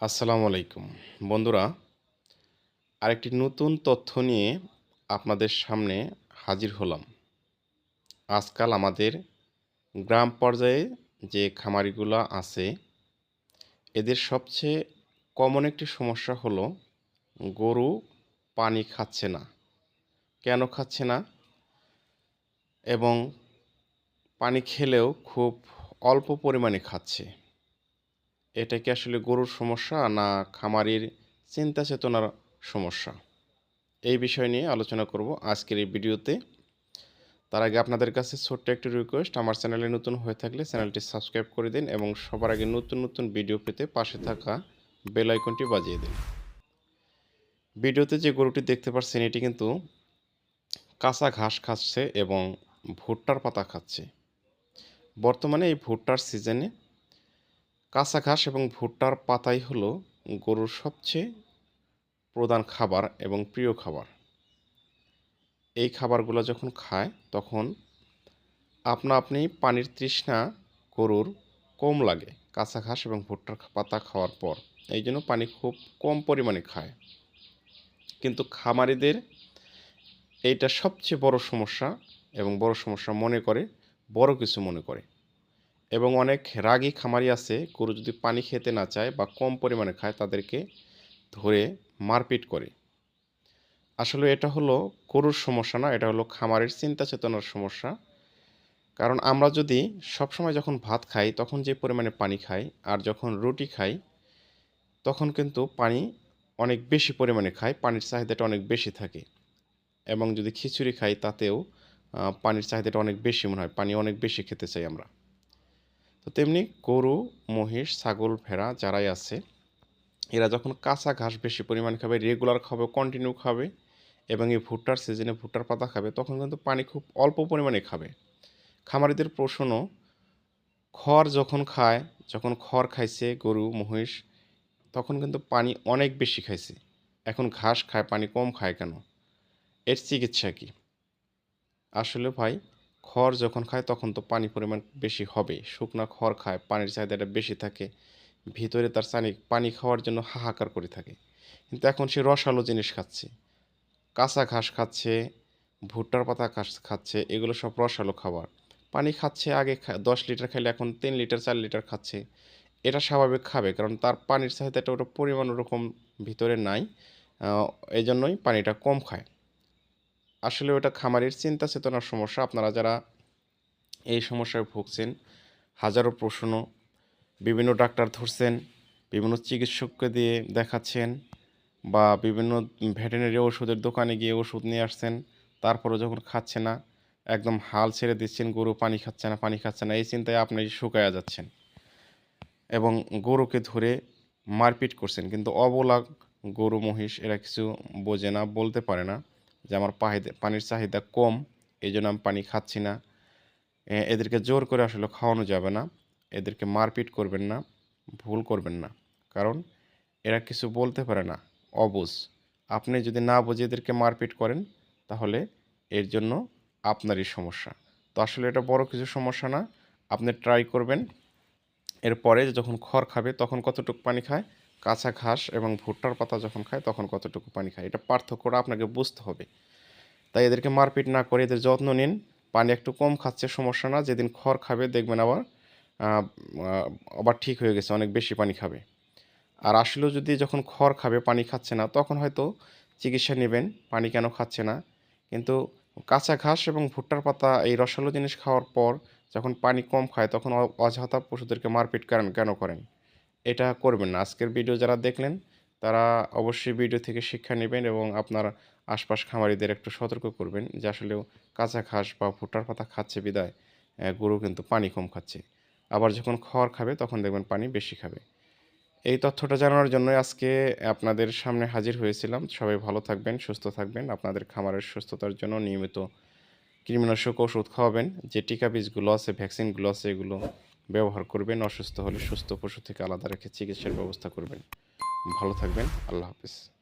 আসসালামু আলাইকুম। বন্ধুরা, আরেকটি নতুন তথ্য নিয়ে আপনাদের সামনে হাজির হলাম। আজকাল আমাদের গ্রাম পর্যায়ে যে খামারিগুলো আছে, এদের সবচেয়ে কমন একটি সমস্যা হলো গরু পানি খাচ্ছে না। কেন খাচ্ছে না? এবং পানি খেলেও খুব অল্প পরিমাণে খাচ্ছে। এটা কি আসলে গরুর সমস্যা না খামারির চিন্তা চেতনার সমস্যা? এই বিষয় নিয়ে আলোচনা করব আজকের এই ভিডিওতে। তার আগে আপনাদের কাছে ছোট্ট একটি রিকোয়েস্ট আমার চ্যানেলে নতুন হয়ে থাকলে চ্যানেলটি সাবস্ক্রাইব করে দিন এবং সবার আগে নতুন নতুন ভিডিও পেতে পাশে থাকা বেল আইকনটি বাজিয়ে দিন। ভিডিওতে যে গরুটি দেখতে পাচ্ছেন, এটি কিন্তু কাঁচা ঘাস খাচ্ছে এবং ভুট্টার পাতা খাচ্ছে। বর্তমানে এই ভুট্টার সিজনে কাঁচা ঘাস এবং ভুট্টার পাতাই হলো গরুর সবচেয়ে প্রধান খাবার এবং প্রিয় খাবার। এই খাবারগুলো যখন খায়, তখন আপনা আপনি পানির তৃষ্ণা গরুর কম লাগে কাঁচা ঘাস এবং ভুট্টার পাতা খাওয়ার পর। এই জন্য পানি খুব কম পরিমাণে খায়। কিন্তু খামারিদের এইটা সবচেয়ে বড় সমস্যা এবং বড় সমস্যা মনে করে, বড় কিছু মনে করে। এবং অনেক রাগী খামারি আছে, গরু যদি পানি খেতে না চায় বা কম পরিমাণে খায়, তাদেরকে ধরে মারপিট করে। আসলে এটা হলো গরুর সমস্যা না, এটা হলো খামারের চিন্তা চেতনার সমস্যা। কারণ আমরা যদি সবসময় যখন ভাত খাই, তখন যে পরিমাণে পানি খাই আর যখন রুটি খাই, তখন কিন্তু পানি অনেক বেশি পরিমাণে খাই পানির চাহিদাটা অনেক বেশি থাকে। এবং যদি খিচুড়ি খাই, তাতেও পানির চাহিদাটা অনেক বেশি মনে হয়, পানি অনেক বেশি খেতে চাই আমরা। তো তেমনি গরু, মহিষ, ছাগল, ভেড়া যারাই আছে, এরা যখন কাঁচা ঘাস বেশি পরিমাণ খাবে রেগুলার খাবে কন্টিনিউ খাবে এবং এই ভুট্টার সিজনে ভুট্টার পাতা খাবে, তখন কিন্তু পানি খুব অল্প পরিমাণে খাবে। খামারিদের প্রশ্নও খড় যখন খায়, যখন খড় খাইছে গরু, মহিষ, তখন কিন্তু পানি অনেক বেশি খাইছে। এখন ঘাস খায়, পানি কম খায় কেন? এর চিকিৎসা কি? আসলে ভাই খড় যখন খায়, তখন তো পানি পরিমাণ বেশি হবে। শুকনো খড় খায়, পানির চাহিদাটা বেশি থাকে। ভিতরে তার চানি, পানি খাওয়ার জন্য হাহাকার করে থাকে। কিন্তু এখন সে রসালো জিনিস খাচ্ছে। কাঁচা ঘাস খাচ্ছে, ভুট্টার পাতা ঘাস খাচ্ছে, এগুলো সব রসালো খাবার। পানি খাচ্ছে আগে দশ লিটার খেলে এখন তিন লিটার, চার লিটার খাচ্ছে। এটা স্বাভাবিক খাবে, কারণ তার পানির চাহিদাটা ওটা পরিমাণ ওরকম ভিতরে নাই। এই জন্যই পানিটা কম খায়। আসলে ওটা খামারের চিন্তা চেতনার সমস্যা। আপনারা যারা এই সমস্যায় ভুগছেন, হাজারো প্রশ্ন, বিভিন্ন ডাক্তার ধরছেন, বিভিন্ন চিকিৎসককে দিয়ে দেখাচ্ছেন বা বিভিন্ন ভেটেনারি ওষুধের দোকানে গিয়ে ওষুধ নিয়ে আসছেন তারপরে যখন খাচ্ছে না, একদম হাল ছেড়ে দিচ্ছেন, গরু পানি খাচ্ছে না, পানি খাচ্ছে না, এই চিন্তায় আপনি শুকায়া যাচ্ছেন এবং গরুকে ধরে মারপিট করছেন। কিন্তু অবলা গরু মহিষ এরা কিছু বোঝে না, বলতে পারে না। যে আমার পানির চাহিদা কম এই জন্য আমি পানি খাচ্ছি না। এদেরকে জোর করে আসলে খাওয়ানো যাবে না। এদেরকে মারপিট করবেন না, ভুল করবেন না। কারণ এরা কিছু বলতে পারে না, অবুঝ। আপনি যদি না বুঝে এদেরকে মারপিট করেন, তাহলে এর জন্য আপনারই সমস্যা। তো আসলে এটা বড় কিছু সমস্যা না। আপনি ট্রাই করবেন। এরপরে যখন খড় খাবে, তখন কতটুকু পানি খায়? কাঁচা ঘাস এবং ভুট্টার পাতা যখন খায়, তখন কতটুকু পানি খায়? এটা পার্থক্যটা আপনাকে বুঝতে হবে। তাই এদেরকে মারপিট না করে এদের যত্ন নিন। পানি একটু কম খাচ্ছে, সমস্যা না। যেদিন খড় খাবে, দেখবেন আবার আবার ঠিক হয়ে গেছে, অনেক বেশি পানি খাবে। আর আসলেও যদি যখন খড় খাবে, পানি খাচ্ছে না, তখন হয়তো চিকিৎসা নেবেন। পানি কেন খাচ্ছে না? কিন্তু কাঁচা ঘাস এবং ভুট্টার পাতা, এই রসালো জিনিস খাওয়ার পর যখন পানি কম খায়, তখন অযথা পশুদেরকে মারপিট করেন। কেন করেন? এটা করবেন না। আজকের ভিডিও যারা দেখলেন, তারা অবশ্যই ভিডিও থেকে শিক্ষা নেবেন এবং আপনার আশপাশ খামারিদের একটু সতর্ক করবেন যে আসলেও কাঁচা ঘাস বা ভুট্টার পাতা খাচ্ছে বিদায় গরু কিন্তু পানি কম খাচ্ছে। আবার যখন খড় খাবে, তখন দেখবেন পানি বেশি খাবে। এই তথ্যটা জানানোর জন্য আজকে আপনাদের সামনে হাজির হয়েছিলাম। সবাই ভালো থাকবেন, সুস্থ থাকবেন। আপনাদের খামারের সুস্থতার জন্য নিয়মিত কৃমিনাশক ওষুধ খাওয়াবেন। যে টিকা বীজগুলো আছে, ভ্যাকসিনগুলো আছে, এগুলো ব্যবহার করবেন, অসুস্থ হলে সুস্থ পশু থেকে আলাদা রেখে চিকিৎসার ব্যবস্থা করবেন। ভালো থাকবেন, আল্লাহ হাফিজ।